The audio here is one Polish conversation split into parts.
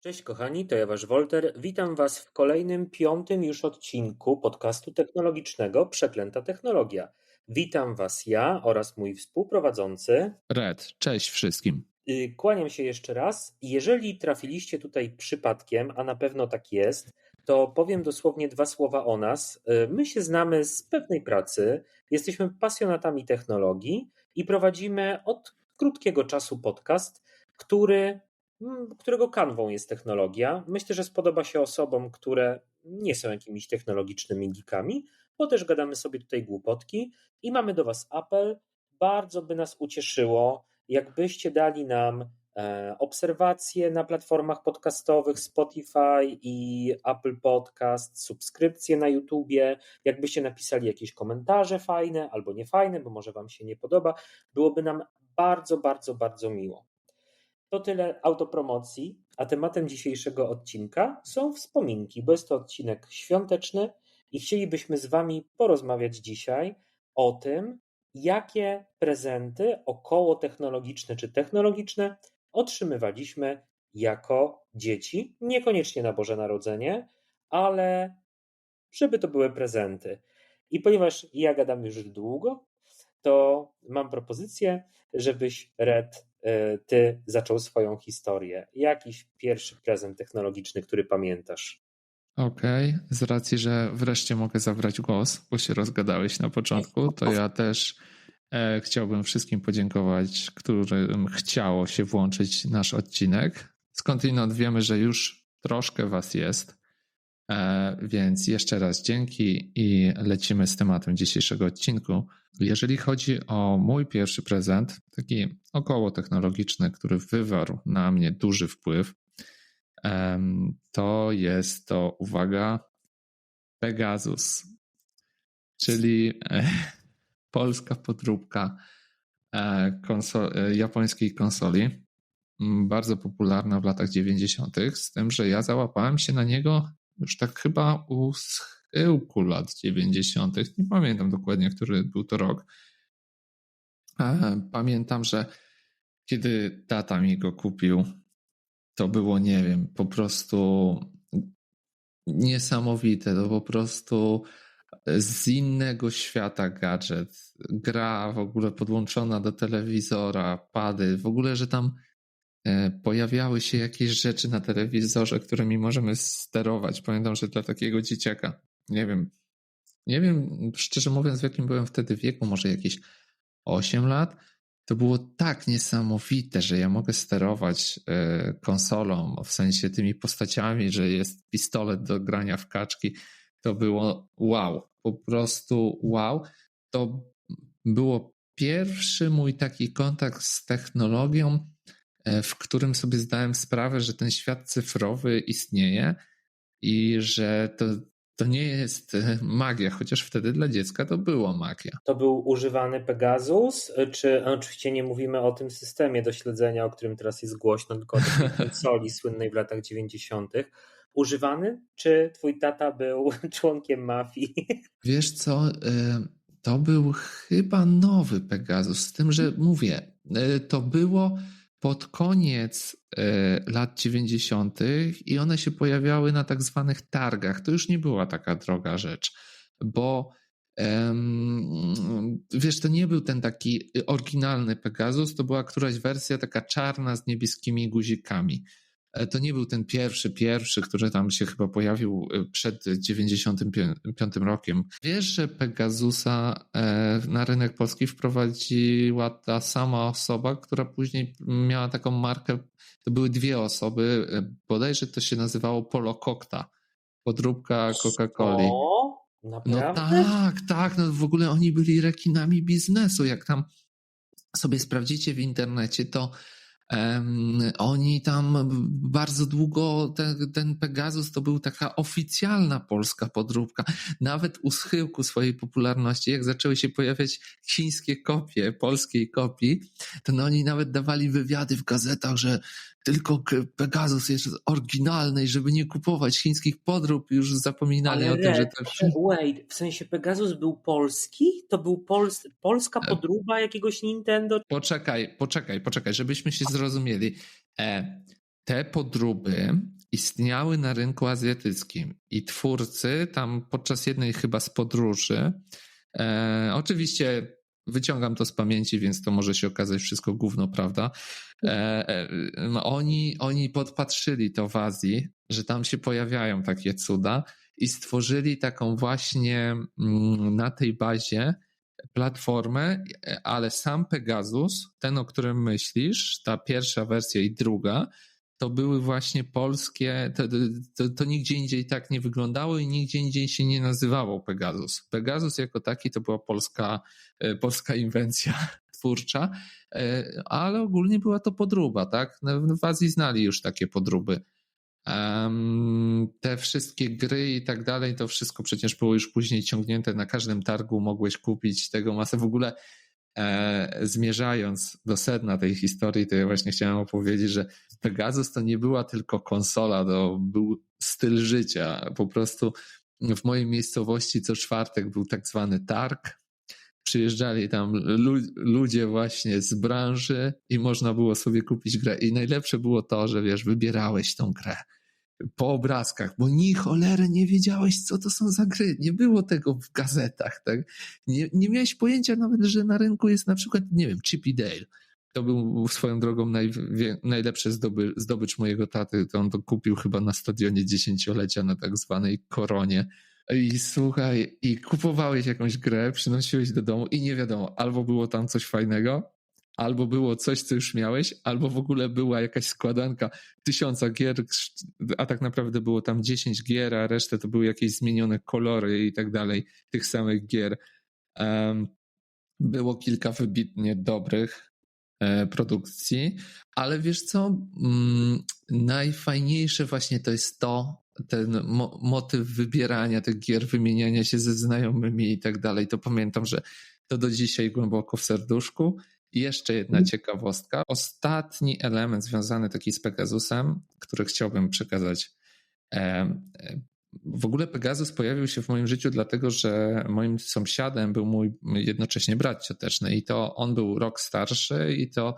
Cześć kochani, to ja Wasz Wolter. Witam Was w kolejnym, piątym już odcinku podcastu technologicznego Przeklęta Technologia. Witam Was ja oraz mój współprowadzący. Red, cześć wszystkim. Y, kłaniam się jeszcze raz. Jeżeli trafiliście tutaj przypadkiem, a na pewno tak jest, to powiem dosłownie dwa słowa o nas. Y, my się znamy z pewnej pracy, jesteśmy pasjonatami technologii i prowadzimy od krótkiego czasu podcast, który którego kanwą jest technologia. Myślę, że spodoba się osobom, które nie są jakimiś technologicznymi geekami, bo też gadamy sobie tutaj głupotki i mamy do Was apel. Bardzo by nas ucieszyło, jakbyście dali nam e, obserwacje na platformach podcastowych Spotify i Apple Podcast, subskrypcje na YouTubie, jakbyście napisali jakieś komentarze fajne albo niefajne, bo może Wam się nie podoba, byłoby nam bardzo, bardzo, bardzo miło. To tyle autopromocji, a tematem dzisiejszego odcinka są wspominki, bo jest to odcinek świąteczny i chcielibyśmy z Wami porozmawiać dzisiaj o tym, jakie prezenty około technologiczne czy technologiczne otrzymywaliśmy jako dzieci, niekoniecznie na Boże Narodzenie, ale żeby to były prezenty. I ponieważ ja gadam już długo, to mam propozycję, żebyś Red ty zaczął swoją historię. Jakiś pierwszy prezent technologiczny, który pamiętasz? Okej, okay. z racji, że wreszcie mogę zabrać głos, bo się rozgadałeś na początku, to ja też e, chciałbym wszystkim podziękować, którym chciało się włączyć nasz odcinek. Skądinąd wiemy, że już troszkę was jest, e, więc jeszcze raz dzięki i lecimy z tematem dzisiejszego odcinku. Jeżeli chodzi o mój pierwszy prezent, taki około technologiczny, który wywarł na mnie duży wpływ, to jest to, uwaga, Pegasus, czyli e, polska podróbka e, konsol, e, japońskiej konsoli, bardzo popularna w latach 90., z tym, że ja załapałem się na niego już tak chyba u schyłku lat 90. Nie pamiętam dokładnie, który był to rok. Pamiętam, że kiedy tata mi go kupił, to było, nie wiem, po prostu niesamowite. To po prostu z innego świata gadżet. Gra w ogóle podłączona do telewizora, pady, w ogóle, że tam e, pojawiały się jakieś rzeczy na telewizorze, którymi możemy sterować. Pamiętam, że dla takiego dzieciaka nie wiem, nie wiem, szczerze mówiąc, w jakim byłem wtedy wieku, może jakieś 8 lat. To było tak niesamowite, że ja mogę sterować e, konsolą, w sensie tymi postaciami, że jest pistolet do grania w kaczki. To było wow, po prostu wow. To było pierwszy mój taki kontakt z technologią, e, w którym sobie zdałem sprawę, że ten świat cyfrowy istnieje i że to to nie jest e, magia, chociaż wtedy dla dziecka to było magia. To był używany Pegasus, e, czy oczywiście nie mówimy o tym systemie do śledzenia, o którym teraz jest głośno, tylko o tej konsoli słynnej w latach 90. Używany, czy twój tata był członkiem mafii? Wiesz co, e, to był chyba nowy Pegasus, z tym, że mówię, to było pod koniec e, lat 90. i one się pojawiały na tak zwanych targach. To już nie była taka droga rzecz, bo wiesz, to nie był ten taki oryginalny Pegasus, to była któraś wersja taka czarna z niebieskimi guzikami. E, to nie był ten pierwszy, pierwszy, który tam się chyba pojawił e, przed 95 rokiem. Wiesz, że Pegasusa e, na rynek polski wprowadziła ta sama osoba, która później miała taką markę, to były dwie osoby, bodajże to się nazywało Polokokta, podróbka Coca-Coli. No tak, tak, no w ogóle oni byli rekinami biznesu. Jak tam sobie sprawdzicie w internecie, to oni tam bardzo długo, ten, ten Pegasus to był taka oficjalna polska podróbka. Nawet u schyłku swojej popularności, jak zaczęły się pojawiać chińskie kopie, polskiej kopii, to no oni nawet dawali wywiady w gazetach, że tylko Pegasus jest oryginalny i żeby nie kupować chińskich podrób, już zapominali Ale o tym, że to... Wait, w sensie Pegasus był polski? To był pols polska e. podróba jakiegoś Nintendo? Poczekaj, poczekaj, poczekaj, żebyśmy się zrozumieli. E, te podróby istniały na rynku azjatyckim i twórcy tam podczas jednej chyba z podróży, e, oczywiście wyciągam to z pamięci, więc to może się okazać wszystko gówno, prawda? E, e, oni, oni podpatrzyli to w Azji, że tam się pojawiają takie cuda i stworzyli taką właśnie mm, na tej bazie platformę, ale sam Pegasus, ten o którym myślisz, ta pierwsza wersja i druga, to były właśnie polskie, to, to, to, nigdzie indziej tak nie wyglądało i nigdzie indziej się nie nazywało Pegasus. Pegasus jako taki to była polska, e, polska inwencja twórcza, e, ale ogólnie była to podróba, tak? No, w Azji znali już takie podróby. Te wszystkie gry i tak dalej, to wszystko przecież było już później ciągnięte na każdym targu, mogłeś kupić tego masę. W ogóle e, zmierzając do sedna tej historii, to ja właśnie chciałem opowiedzieć, że Pegasus to nie była tylko konsola, to był styl życia. Po prostu w mojej miejscowości co czwartek był tak zwany targ. Przyjeżdżali tam ludzie właśnie z branży i można było sobie kupić grę. I najlepsze było to, że wiesz, wybierałeś tą grę po obrazkach, bo ni cholery nie wiedziałeś, co to są za gry. Nie było tego w gazetach. Tak? Nie, nie miałeś pojęcia nawet, że na rynku jest na przykład, nie wiem, Chippy Dale. To był swoją drogą naj, najlepszy zdoby, zdobycz mojego taty. To on to kupił chyba na stadionie dziesięciolecia na tak zwanej koronie. I słuchaj, i kupowałeś jakąś grę, przynosiłeś do domu i nie wiadomo, albo było tam coś fajnego, albo było coś, co już miałeś, albo w ogóle była jakaś składanka tysiąca gier, a tak naprawdę było tam dziesięć gier, a resztę to były jakieś zmienione kolory i tak dalej tych samych gier. Było kilka wybitnie dobrych e, produkcji, ale wiesz co? Mm, najfajniejsze właśnie to jest to, ten mo motyw wybierania tych gier, wymieniania się ze znajomymi i tak dalej. To pamiętam, że to do dzisiaj głęboko w serduszku. I jeszcze jedna mhm. ciekawostka. Ostatni element związany taki z Pegasusem, który chciałbym przekazać. W ogóle Pegasus pojawił się w moim życiu dlatego, że moim sąsiadem był mój jednocześnie brat cioteczny i to on był rok starszy i to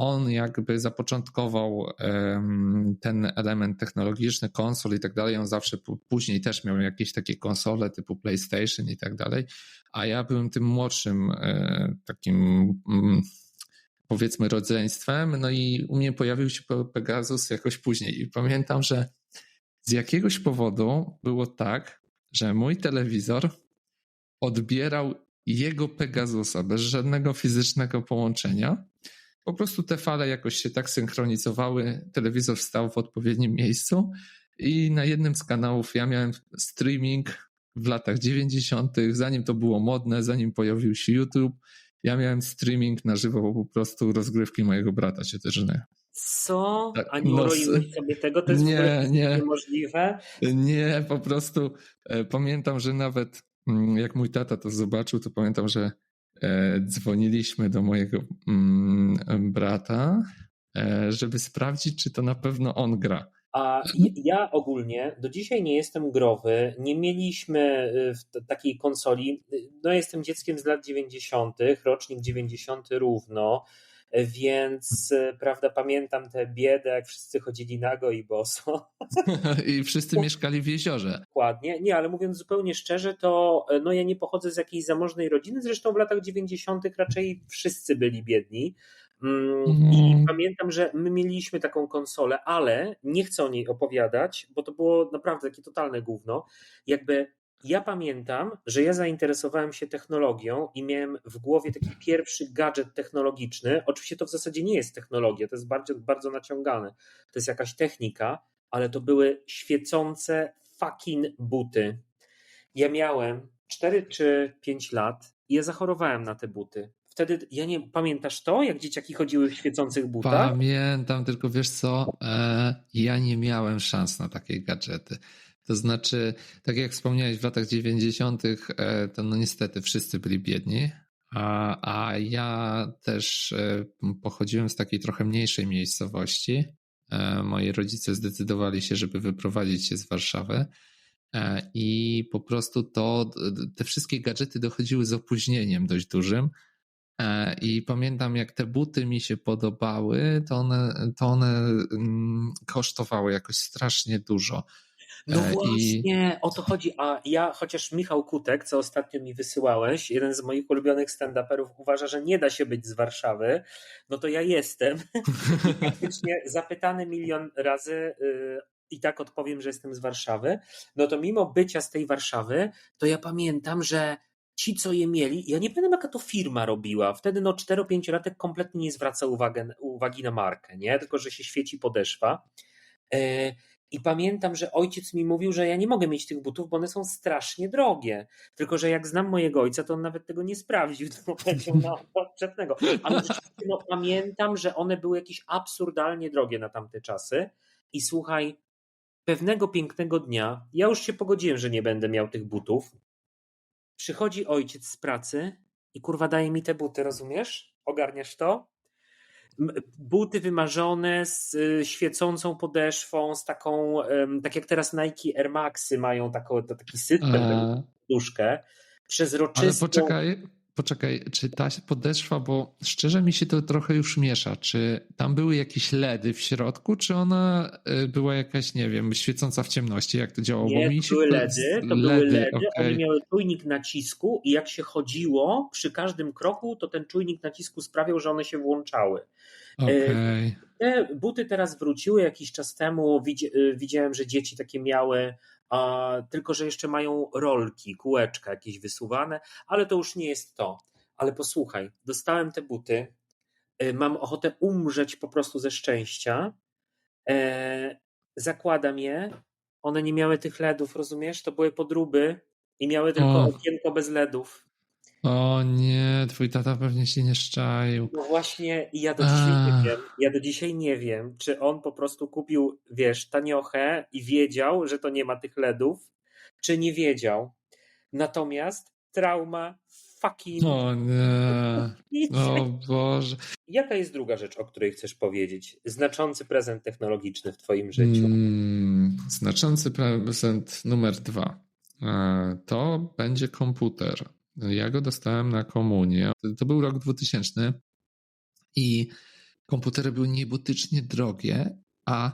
on jakby zapoczątkował ten element technologiczny, konsol i tak dalej. On zawsze później też miał jakieś takie konsole typu PlayStation i tak dalej, a ja byłem tym młodszym e, takim mm, powiedzmy rodzeństwem, no i u mnie pojawił się Pegasus jakoś później. I pamiętam, że z jakiegoś powodu było tak, że mój telewizor odbierał jego Pegasusa bez żadnego fizycznego połączenia po prostu te fale jakoś się tak synchronizowały, telewizor stał w odpowiednim miejscu i na jednym z kanałów ja miałem streaming w latach 90., zanim to było modne, zanim pojawił się YouTube, ja miałem streaming na żywo po prostu rozgrywki mojego brata ciotecznego. Co? Tak, A nie no, sobie tego? To jest nie, nie. niemożliwe? Nie, po prostu e, pamiętam, że nawet mm, jak mój tata to zobaczył, to pamiętam, że dzwoniliśmy do mojego mm, brata, e, żeby sprawdzić, czy to na pewno on gra. A ja ogólnie do dzisiaj nie jestem growy. Nie mieliśmy y, takiej konsoli. No, jestem dzieckiem z lat 90., rocznik 90 równo. Więc e, prawda, pamiętam tę biedę, jak wszyscy chodzili nago i boso. I wszyscy mieszkali w jeziorze. Dokładnie. Nie, ale mówiąc zupełnie szczerze, to e, no ja nie pochodzę z jakiejś zamożnej rodziny, zresztą w latach 90. raczej wszyscy byli biedni. Mm, I mm. pamiętam, że my mieliśmy taką konsolę, ale nie chcę o niej opowiadać, bo to było naprawdę takie totalne gówno. Jakby ja pamiętam, że ja zainteresowałem się technologią i miałem w głowie taki pierwszy gadżet technologiczny. Oczywiście to w zasadzie nie jest technologia, to jest bardzo, bardzo naciągane. To jest jakaś technika, ale to były świecące fucking buty. Ja miałem 4 czy 5 lat i ja zachorowałem na te buty. Wtedy, ja nie pamiętasz to, jak dzieciaki chodziły w świecących butach? Pamiętam, tylko wiesz co, e, ja nie miałem szans na takie gadżety. To znaczy, tak jak wspomniałeś, w latach 90., e, to no niestety wszyscy byli biedni, a, a ja też e, pochodziłem z takiej trochę mniejszej miejscowości. E, moi rodzice zdecydowali się, żeby wyprowadzić się z Warszawy. I po prostu to, te wszystkie gadżety dochodziły z opóźnieniem dość dużym. I pamiętam, jak te buty mi się podobały, to one, to one mm, kosztowały jakoś strasznie dużo. No e, właśnie, I... o to chodzi. A ja, chociaż Michał Kutek, co ostatnio mi wysyłałeś, jeden z moich ulubionych stand-uperów, uważa, że nie da się być z Warszawy, no to ja jestem. Faktycznie zapytany milion razy yy, i tak odpowiem, że jestem z Warszawy. No to mimo bycia z tej Warszawy, to ja pamiętam, że ci, co je mieli, ja nie pamiętam, jaka to firma robiła. Wtedy no 4-5-latek kompletnie nie zwraca uwagę, uwagi na markę, nie? Tylko, że się świeci podeszwa. I pamiętam, że ojciec mi mówił, że ja nie mogę mieć tych butów, bo one są strasznie drogie. Tylko, że jak znam mojego ojca, to on nawet tego nie sprawdził, tylko powiedział na odczepnego. Ale no, pamiętam, że one były jakieś absurdalnie drogie na tamte czasy. I słuchaj, pewnego pięknego dnia, ja już się pogodziłem, że nie będę miał tych butów, Przychodzi ojciec z pracy i kurwa daje mi te buty, rozumiesz? Ogarniasz to? Buty wymarzone z y, świecącą podeszwą, z taką, tak jak teraz Nike Air Maxy mają taką, taki system, duszkę, przezroczystą. Ale poczekaj, Poczekaj, czy ta podeszwa, bo szczerze mi się to trochę już miesza. Czy tam były jakieś LEDy w środku, czy ona y, była jakaś, nie wiem, świecąca w ciemności, jak to działało? Nie, bo mi to były LEDy, to LEDy, były LEDy, okay. one miały czujnik nacisku i jak się chodziło przy każdym kroku, to ten czujnik nacisku sprawiał, że one się włączały. E, okay. Te buty teraz wróciły jakiś czas temu. Y, widziałem, że dzieci takie miały a, tylko że jeszcze mają rolki, kółeczka jakieś wysuwane, ale to już nie jest to. Ale posłuchaj, dostałem te buty, y, mam ochotę umrzeć po prostu ze szczęścia, e, zakładam je, one nie miały tych LEDów, rozumiesz? To były podróby i miały tylko o. okienko bez LEDów. O nie, twój tata pewnie się nie szczaił. No właśnie, ja do dzisiaj nie wiem, ja do dzisiaj nie wiem, czy on po prostu kupił, wiesz, taniochę i wiedział, że to nie ma tych LEDów, czy nie wiedział. Natomiast trauma fucking... O nie, o Boże. Jaka jest druga rzecz, o której chcesz powiedzieć? Znaczący prezent technologiczny w twoim życiu. Hmm, znaczący prezent numer dwa. E, to będzie komputer. Ja go dostałem na komunię. To był rok 2000 i komputery były niebotycznie drogie, a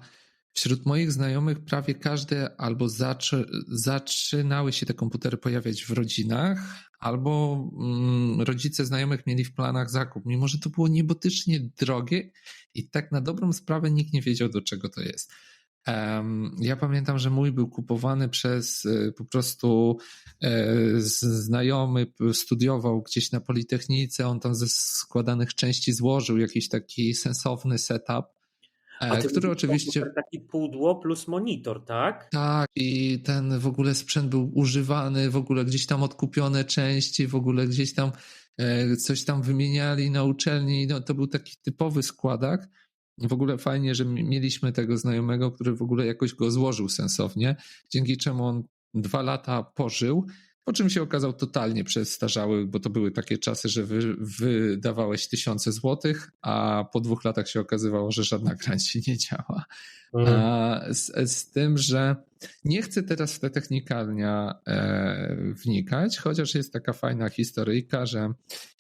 wśród moich znajomych prawie każde albo zaczy, zaczynały się te komputery pojawiać w rodzinach, albo mm, rodzice znajomych mieli w planach zakup, mimo że to było niebotycznie drogie i tak na dobrą sprawę nikt nie wiedział, do czego to jest. Ja pamiętam, że mój był kupowany przez e, po prostu znajomy, studiował gdzieś na Politechnice, on tam ze składanych części złożył jakiś taki sensowny setup. E, A który oczywiście. Taki pudło plus monitor, tak? Tak, i ten w ogóle sprzęt był używany, w ogóle gdzieś tam odkupione części, w ogóle gdzieś tam coś tam wymieniali na uczelni. No, to był taki typowy składak. W ogóle fajnie, że mieliśmy tego znajomego, który w ogóle jakoś go złożył sensownie, dzięki czemu on dwa lata pożył, po czym się okazał totalnie przestarzały, bo to były takie czasy, że wy, wydawałeś tysiące złotych, a po dwóch latach się okazywało, że żadna gra ci nie działa. Mhm. Z, z, tym, że nie chcę teraz w te technikalnia e, wnikać, chociaż jest taka fajna historyjka, że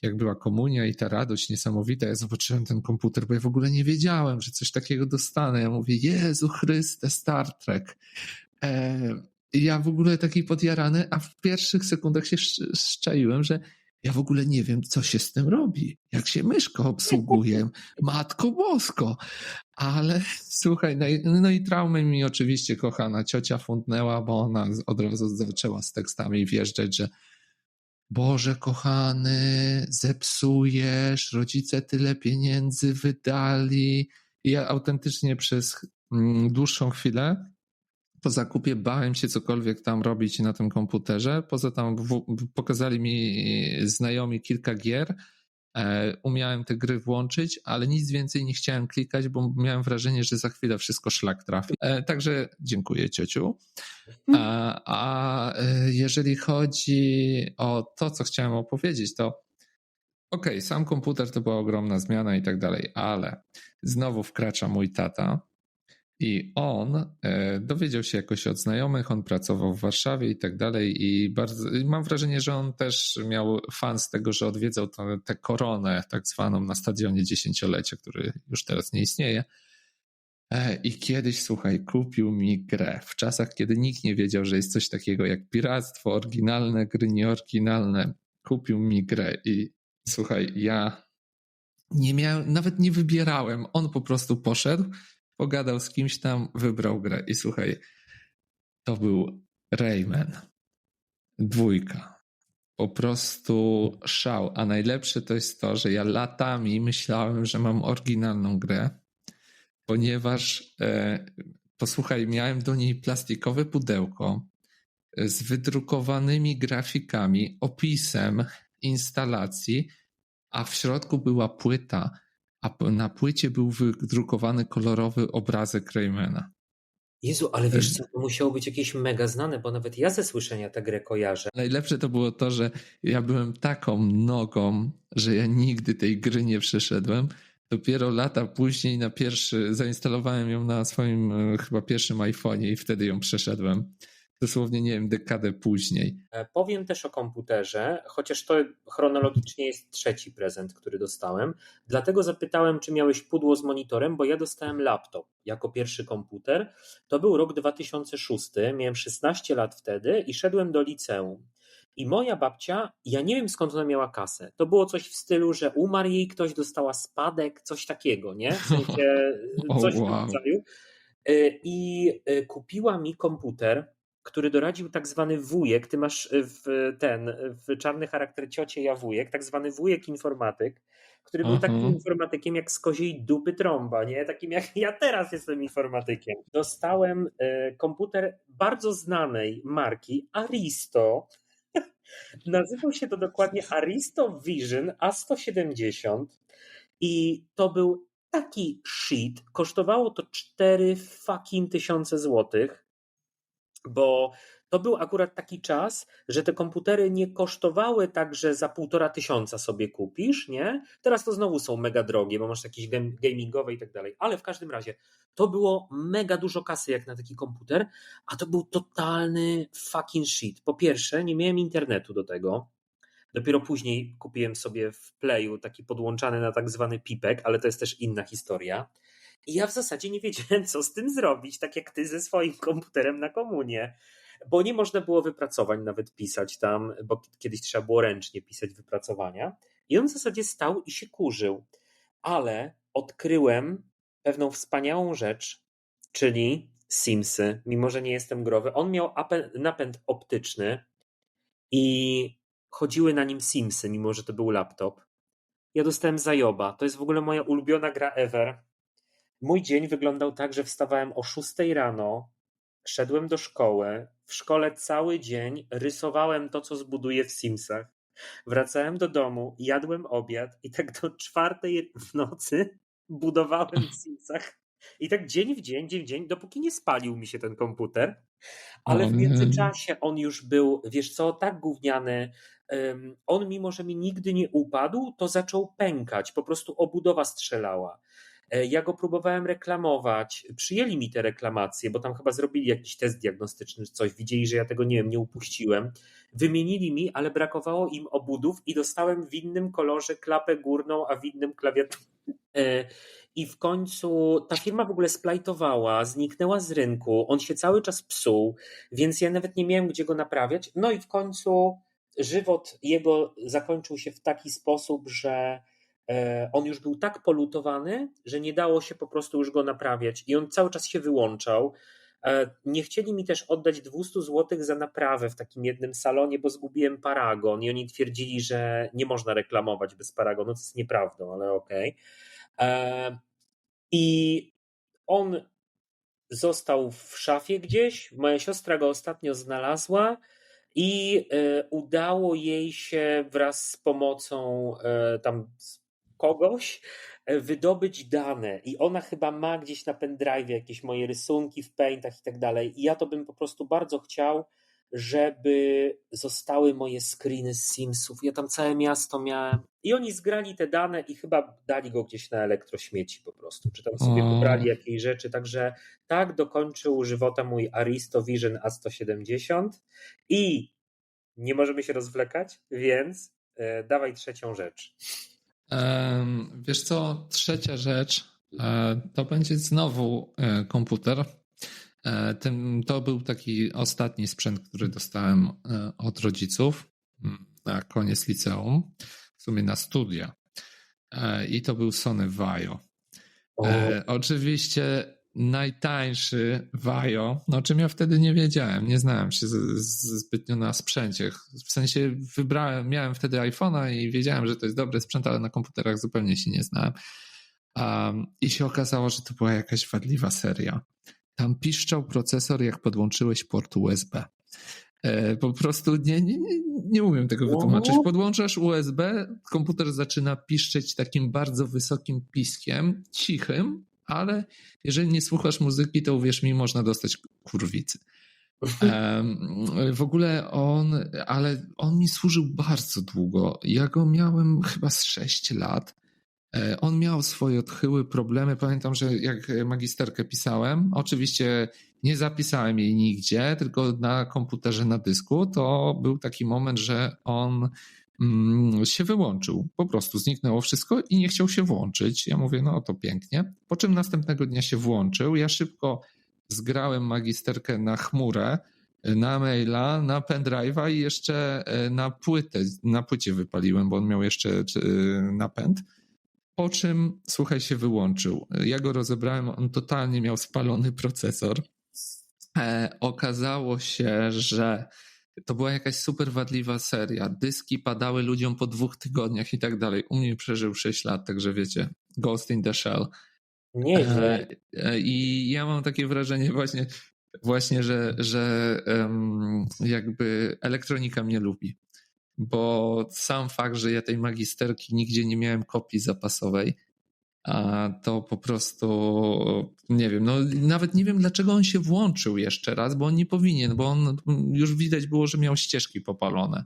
jak była komunia i ta radość niesamowita, ja zobaczyłem ten komputer, bo ja w ogóle nie wiedziałem, że coś takiego dostanę. Ja mówię, Jezu Chryste, Star Trek. E, ja w ogóle taki podjarany, a w pierwszych sekundach się szczaiłem, że ja w ogóle nie wiem, co się z tym robi, jak się myszko obsługuje. Matko bosko. Ale słuchaj, no i, no i traumę mi oczywiście kochana ciocia fundnęła, bo ona od razu zaczęła z tekstami wjeżdżać, że Boże kochany, zepsujesz, rodzice tyle pieniędzy wydali. I ja autentycznie przez mm, dłuższą chwilę po zakupie bałem się cokolwiek tam robić na tym komputerze. Poza tym pokazali mi znajomi kilka gier. E, umiałem te gry włączyć, ale nic więcej nie chciałem klikać, bo miałem wrażenie, że za chwilę wszystko szlak trafi. E, także dziękuję ciociu. A, a e, jeżeli chodzi o to, co chciałem opowiedzieć, to okej, okay, sam komputer to była ogromna zmiana i tak dalej, ale znowu wkracza mój tata I on e, dowiedział się jakoś od znajomych, on pracował w Warszawie i tak dalej. I bardzo, mam wrażenie, że on też miał fan z tego, że odwiedzał tę koronę, tak zwaną, na stadionie dziesięciolecia, który już teraz nie istnieje. E, I kiedyś, słuchaj, kupił mi grę w czasach, kiedy nikt nie wiedział, że jest coś takiego jak piractwo, oryginalne gry, nieoryginalne. Kupił mi grę i słuchaj, ja nie miałem, nawet nie wybierałem. On po prostu poszedł, pogadał z kimś tam, wybrał grę i słuchaj, to był Rayman. Dwójka. Po prostu szał. A najlepsze to jest to, że ja latami myślałem, że mam oryginalną grę ponieważ e, posłuchaj, miałem do niej plastikowe pudełko z wydrukowanymi grafikami, opisem instalacji, a w środku była płyta, a na płycie był wydrukowany kolorowy obrazek Raymana. Jezu, ale wiesz co, to musiało być jakieś mega znane, bo nawet ja ze słyszenia tę grę kojarzę. Najlepsze to było to, że ja byłem taką nogą, że ja nigdy tej gry nie przeszedłem, Dopiero lata później na pierwszy, zainstalowałem ją na swoim e, chyba pierwszym iPhone'ie i wtedy ją przeszedłem. Dosłownie, nie wiem, dekadę później. E, powiem też o komputerze, chociaż to chronologicznie jest trzeci prezent, który dostałem. Dlatego zapytałem, czy miałeś pudło z monitorem, bo ja dostałem laptop jako pierwszy komputer. To był rok 2006, miałem 16 lat wtedy i szedłem do liceum. I moja babcia, ja nie wiem skąd ona miała kasę. To było coś w stylu, że umarł jej ktoś, dostała spadek, coś takiego, nie? W sensie coś oh, wow. w rodzaju. Y, I y, kupiła mi komputer, który doradził tak zwany wujek. Ty masz w ten, w czarny charakter ciocie ja wujek, tak zwany wujek informatyk, który był takim mhm. informatykiem jak z koziej dupy trąba, nie? Takim jak ja teraz jestem informatykiem. Dostałem y, komputer bardzo znanej marki Aristo Nazywał się to dokładnie Aristo Vision A170 i to był taki shit. Kosztowało to 4 fucking tysiące złotych, bo to był akurat taki czas, że te komputery nie kosztowały tak, że za półtora tysiąca sobie kupisz, nie? Teraz to znowu są mega drogie, bo masz jakieś gamingowe i tak dalej, ale w każdym razie to było mega dużo kasy jak na taki komputer, a to był totalny fucking shit. Po pierwsze, nie miałem internetu do tego, Dopiero później kupiłem sobie w Playu taki podłączany na tak zwany pipek, ale to jest też inna historia. I ja w zasadzie nie wiedziałem, co z tym zrobić, tak jak ty ze swoim komputerem na komunie bo nie można było wypracowań nawet pisać tam, bo kiedyś trzeba było ręcznie pisać wypracowania. I on w zasadzie stał i się kurzył. Ale odkryłem pewną wspaniałą rzecz, czyli Simsy, mimo że nie jestem growy. On miał napęd optyczny i chodziły na nim Simsy, mimo że to był laptop. Ja dostałem zajoba. To jest w ogóle moja ulubiona gra ever. Mój dzień wyglądał tak, że wstawałem o 6 rano, szedłem do szkoły, w szkole cały dzień rysowałem to, co zbuduję w Simsach. Wracałem do domu, jadłem obiad i tak do czwartej w nocy budowałem w Simsach. I tak dzień w dzień, dzień w dzień, dopóki nie spalił mi się ten komputer. Ale w międzyczasie on już był, wiesz co, tak gówniany. On, mimo że mi nigdy nie upadł, to zaczął pękać. Po prostu obudowa strzelała. E, ja go próbowałem reklamować. Przyjęli mi te reklamacje, bo tam chyba zrobili jakiś test diagnostyczny czy coś. Widzieli, że ja tego nie wiem, nie upuściłem. Wymienili mi, ale brakowało im obudów i dostałem w innym kolorze klapę górną, a w innym klawiaturę. E, I w końcu ta firma w ogóle splajtowała, zniknęła z rynku, on się cały czas psuł, więc ja nawet nie miałem gdzie go naprawiać. No i w końcu żywot jego zakończył się w taki sposób, że on już był tak polutowany, że nie dało się po prostu już go naprawiać i on cały czas się wyłączał. E, nie chcieli mi też oddać 200 zł za naprawę w takim jednym salonie, bo zgubiłem paragon i oni twierdzili, że nie można reklamować bez paragonu, co jest nieprawdą, ale okej. Okay. E, I on został w szafie gdzieś. Moja siostra go ostatnio znalazła i udało jej się wraz z pomocą tam kogoś e, wydobyć dane i ona chyba ma gdzieś na pendrive jakieś moje rysunki w paintach i tak dalej i ja to bym po prostu bardzo chciał, żeby zostały moje screeny z Simsów. Ja tam całe miasto miałem. I oni zgrali te dane i chyba dali go gdzieś na elektrośmieci po prostu, czy tam sobie pobrali jakieś rzeczy. Także tak dokończył żywota mój Aristo Vision A170 i nie możemy się rozwlekać, więc e, dawaj trzecią rzecz. Wiesz co, trzecia rzecz e, to będzie znowu e, komputer. E, to był taki ostatni sprzęt, który dostałem od rodziców mm, na koniec liceum, w sumie na studia. I to był Sony Vaio. O, oczywiście najtańszy Vaio, no o czym ja wtedy nie wiedziałem, nie znałem się z, z, zbytnio na sprzęcie. W sensie wybrałem, miałem wtedy iPhone'a i wiedziałem, że to jest dobry sprzęt, ale na komputerach zupełnie się nie znałem. Um, I się okazało, że to była jakaś wadliwa seria. Tam piszczał procesor, jak podłączyłeś port USB. E, Po prostu nie, nie, nie, nie umiem tego wytłumaczyć. O. Podłączasz USB, komputer zaczyna piszczeć takim bardzo wysokim piskiem, cichym, ale jeżeli nie słuchasz muzyki, to uwierz mi, można dostać kurwicy. W ogóle on, ale on mi służył bardzo długo. Ja go miałem chyba z 6 lat. E, On miał swoje odchyły, problemy. Pamiętam, że jak magisterkę pisałem, oczywiście nie zapisałem jej nigdzie, tylko na komputerze na dysku, to był taki moment, że on się wyłączył. Po prostu zniknęło wszystko i nie chciał się włączyć. Ja mówię, no to pięknie. Po czym następnego dnia się włączył. Ja szybko zgrałem magisterkę na chmurę, na maila, na pendrive'a i jeszcze e, na płytę, na płycie wypaliłem, bo on miał jeszcze czy, napęd. Po czym, słuchaj, się wyłączył. Ja go rozebrałem, on totalnie miał spalony procesor. E, okazało się, że to była jakaś super wadliwa seria. Dyski padały ludziom po dwóch tygodniach i tak dalej. U mnie przeżył 6 lat, także wiecie, Ghost in the Shell. Nieźle. E, e, I ja mam takie wrażenie właśnie, właśnie że, że em, jakby elektronika mnie lubi. Bo sam fakt, że ja tej magisterki nigdzie nie miałem kopii zapasowej, to po prostu nie wiem, no nawet nie wiem dlaczego on się włączył jeszcze raz, bo on nie powinien, bo on już widać było, że miał ścieżki popalone.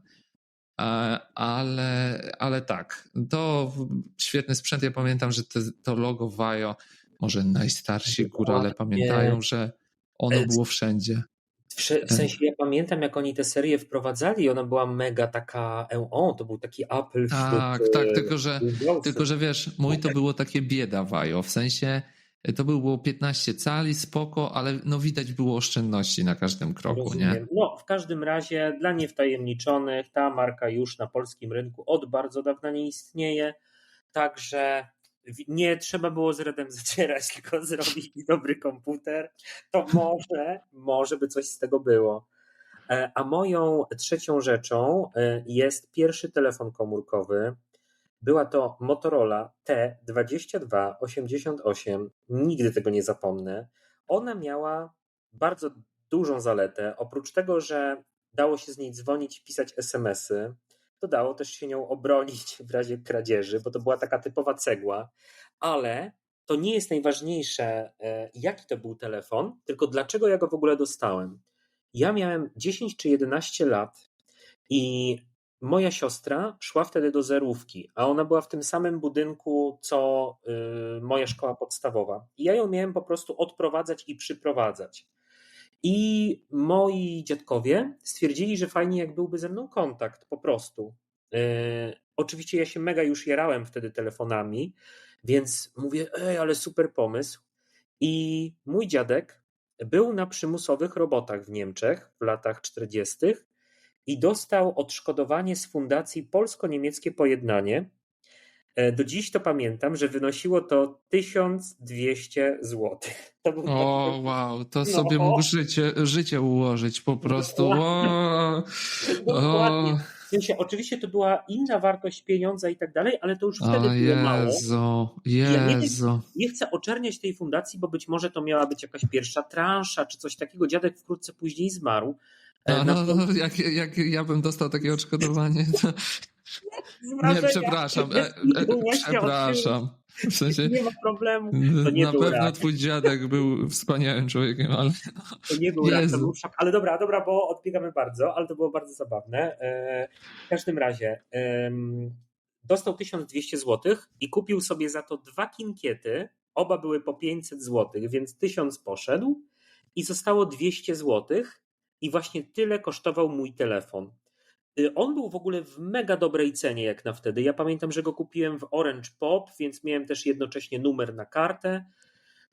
A- Ale, ale tak, to świetny sprzęt. Ja pamiętam, że te, to logo Vajo, może najstarsi górale pamiętają, że ono było wszędzie. W, w sensie ja pamiętam, jak oni tę serię wprowadzali, ona była mega taka, e, o, to był taki Apple Tak, wśród, tak, e, tylko że, tylko że wiesz, mój to było takie bieda Vajo, w sensie to było 15 cali, spoko, ale no widać było oszczędności na każdym kroku, nie? No, w każdym razie dla niewtajemniczonych ta marka już na polskim rynku od bardzo dawna nie istnieje, także nie trzeba było z Redem zacierać, tylko zrobić dobry komputer, to może, może by coś z tego było. E, A moją trzecią rzeczą e, jest pierwszy telefon komórkowy. Była to Motorola T2288. Nigdy tego nie zapomnę. Ona miała bardzo dużą zaletę. Oprócz tego, że dało się z niej dzwonić pisać SMS-y, to dało też się nią obronić w razie kradzieży, bo to była taka typowa cegła. Ale to nie jest najważniejsze, e, jaki to był telefon, tylko dlaczego ja go w ogóle dostałem. Ja miałem 10 czy 11 lat i moja siostra szła wtedy do zerówki, a ona była w tym samym budynku, co y, moja szkoła podstawowa. I ja ją miałem po prostu odprowadzać i przyprowadzać. I moi dziadkowie stwierdzili, że fajnie, jak byłby ze mną kontakt, po prostu. Yy, oczywiście ja się mega już jarałem wtedy telefonami, więc mówię, ej, ale super pomysł. I mój dziadek był na przymusowych robotach w Niemczech w latach 40. i dostał odszkodowanie z fundacji Polsko-Niemieckie Pojednanie. E, Do dziś to pamiętam, że wynosiło to 1200 zł. To był O, taki- wow, to No. sobie mógł życie, życie ułożyć po prostu. Dokładnie. o, W sensie, oczywiście to była inna wartość pieniądza i tak dalej, ale to już wtedy o było mało. Jezu, Ja nie Jezu. Nie chcę oczerniać tej fundacji, bo być może to miała być jakaś pierwsza transza czy coś takiego. Dziadek wkrótce później zmarł. No, no, no, jak, jak ja bym dostał takie odszkodowanie, to Nie, przepraszam. E, e, przepraszam. W sensie, nie ma problemu. Nie na pewno rak. twój dziadek był wspaniałym człowiekiem, ale. To nie był rak, to był szok. Ale dobra, dobra, bo odbiegamy bardzo, ale to było bardzo zabawne. E, w każdym razie dostał 1200 zł i kupił sobie za to dwa kinkiety. Oba były po 500 zł, więc 1000 poszedł i zostało 200 zł. I właśnie tyle kosztował mój telefon. Y, on był w ogóle w mega dobrej cenie jak na wtedy. Ja pamiętam, że go kupiłem w Orange Pop, więc miałem też jednocześnie numer na kartę.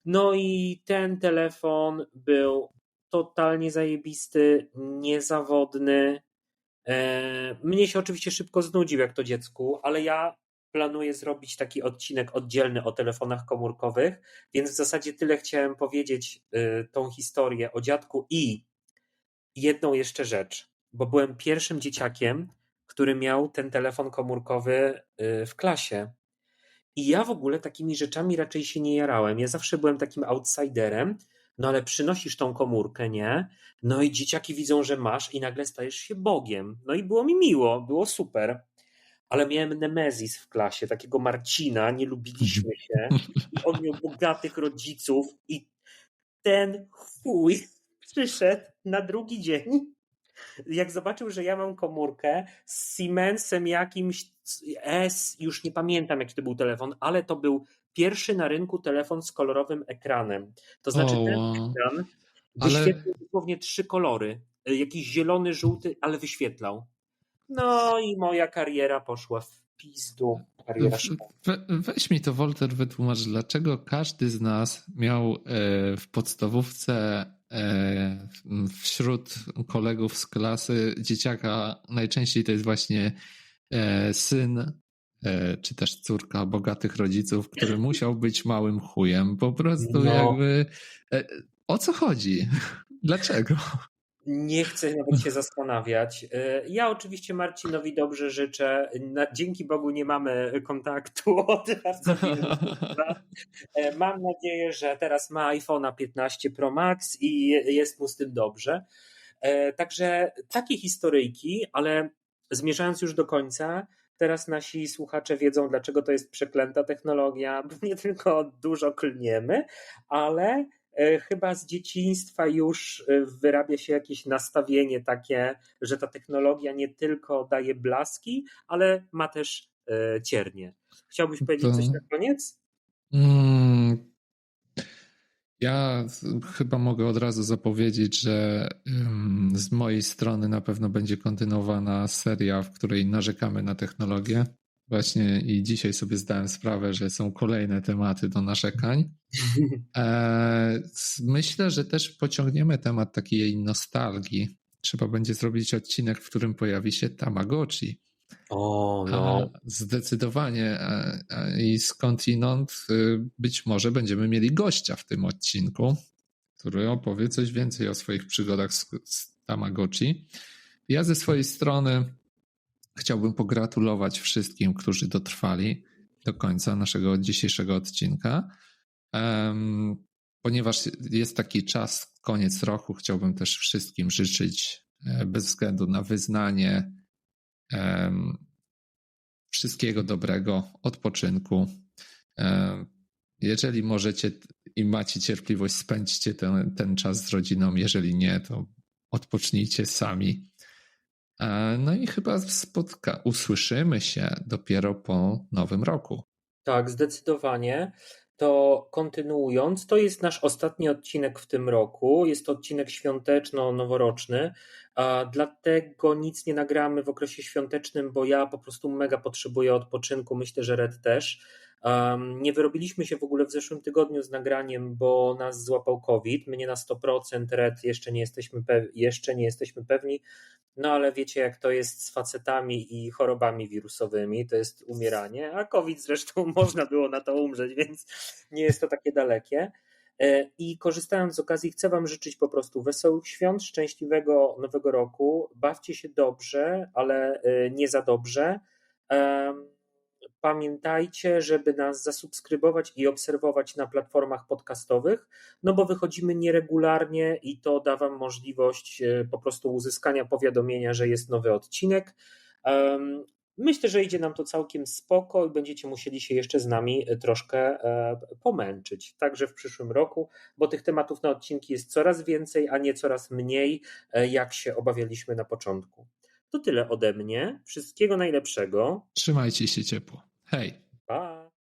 No i ten telefon był totalnie zajebisty, niezawodny. E, mnie się oczywiście szybko znudził jak to dziecku, ale ja planuję zrobić taki odcinek oddzielny o telefonach komórkowych, więc w zasadzie tyle chciałem powiedzieć y, tą historię o dziadku i jedną jeszcze rzecz bo byłem pierwszym dzieciakiem, który miał ten telefon komórkowy y, w klasie. I ja w ogóle takimi rzeczami raczej się nie jarałem. Ja zawsze byłem takim outsiderem, no ale przynosisz tą komórkę, nie? No i dzieciaki widzą, że masz i nagle stajesz się Bogiem. No i było mi miło, było super. Ale miałem Nemezis w klasie, takiego Marcina, nie lubiliśmy się. On miał bogatych rodziców i ten chuj przyszedł na drugi dzień jak zobaczył, że ja mam komórkę z Siemensem jakimś S, już nie pamiętam jaki to był telefon, ale to był pierwszy na rynku telefon z kolorowym ekranem. To znaczy oh, ten ekran wyświetlał ale... dosłownie trzy kolory. Jakiś zielony, żółty, ale wyświetlał. No i moja kariera poszła w pizdu. Kariera We, weź mi to, Wolter, wytłumacz, dlaczego każdy z nas miał e, w podstawówce E, wśród kolegów z klasy dzieciaka najczęściej to jest właśnie e, syn e, czy też córka bogatych rodziców, który musiał być małym chujem. Po prostu no. jakby o co chodzi? Dlaczego? Nie chcę nawet się zastanawiać. Ja oczywiście Marcinowi dobrze życzę. dzięki Bogu nie mamy kontaktu od bardzo lat. Mam nadzieję, że teraz ma iPhone'a 15 Pro Max i jest mu z tym dobrze. E, także takie historyjki, ale zmierzając już do końca, teraz nasi słuchacze wiedzą, dlaczego to jest przeklęta technologia, bo nie tylko dużo klniemy, ale E, chyba z dzieciństwa już e, wyrabia się jakieś nastawienie takie, że ta technologia nie tylko daje blaski, ale ma też e, ciernie. Chciałbyś powiedzieć to... coś na koniec? Hmm. Ja chyba mogę od razu zapowiedzieć, że z mojej strony na pewno będzie kontynuowana seria, w której narzekamy na technologię. Właśnie i dzisiaj sobie zdałem sprawę, że są kolejne tematy do narzekań. E, myślę, że też pociągniemy temat takiej nostalgii. Trzeba będzie zrobić odcinek, w którym pojawi się Tamagotchi. O, no. Zdecydowanie. I skądinąd y, być może będziemy mieli gościa w tym odcinku, który opowie coś więcej o swoich przygodach z, z Tamagotchi. Ja ze swojej strony Chciałbym pogratulować wszystkim, którzy dotrwali do końca naszego dzisiejszego odcinka. Ponieważ jest taki czas, koniec roku, chciałbym też wszystkim życzyć, e, bez względu na wyznanie, wszystkiego dobrego, odpoczynku. Jeżeli możecie i macie cierpliwość, spędźcie ten, ten czas z rodziną. Jeżeli nie, to odpocznijcie sami. E, no i chyba spotka, usłyszymy się dopiero po nowym roku. Tak, zdecydowanie. To kontynuując, to jest nasz ostatni odcinek w tym roku. Jest to odcinek świąteczno-noworoczny, dlatego nic nie nagramy w okresie świątecznym, bo ja po prostu mega potrzebuję odpoczynku. Myślę, że Red też. Um, nie wyrobiliśmy się w ogóle w zeszłym tygodniu z nagraniem, bo nas złapał COVID. My nie na 100%, Red jeszcze nie jesteśmy, jeszcze nie jesteśmy pewni, no ale wiecie, jak to jest z facetami i chorobami wirusowymi, to jest umieranie, a COVID zresztą można było na to umrzeć, więc nie jest to takie dalekie. E, I korzystając z okazji, chcę Wam życzyć po prostu wesołych świąt, szczęśliwego nowego roku. Bawcie się dobrze, ale e, nie za dobrze. Pamiętajcie, żeby nas zasubskrybować i obserwować na platformach podcastowych, no bo wychodzimy nieregularnie i to da Wam możliwość e, po prostu uzyskania powiadomienia, że jest nowy odcinek. Myślę, że idzie nam to całkiem spoko i będziecie musieli się jeszcze z nami troszkę e, pomęczyć, także w przyszłym roku, bo tych tematów na odcinki jest coraz więcej, a nie coraz mniej, e, jak się obawialiśmy na początku. To tyle ode mnie. Wszystkiego najlepszego. Trzymajcie się ciepło. Hey. Bye.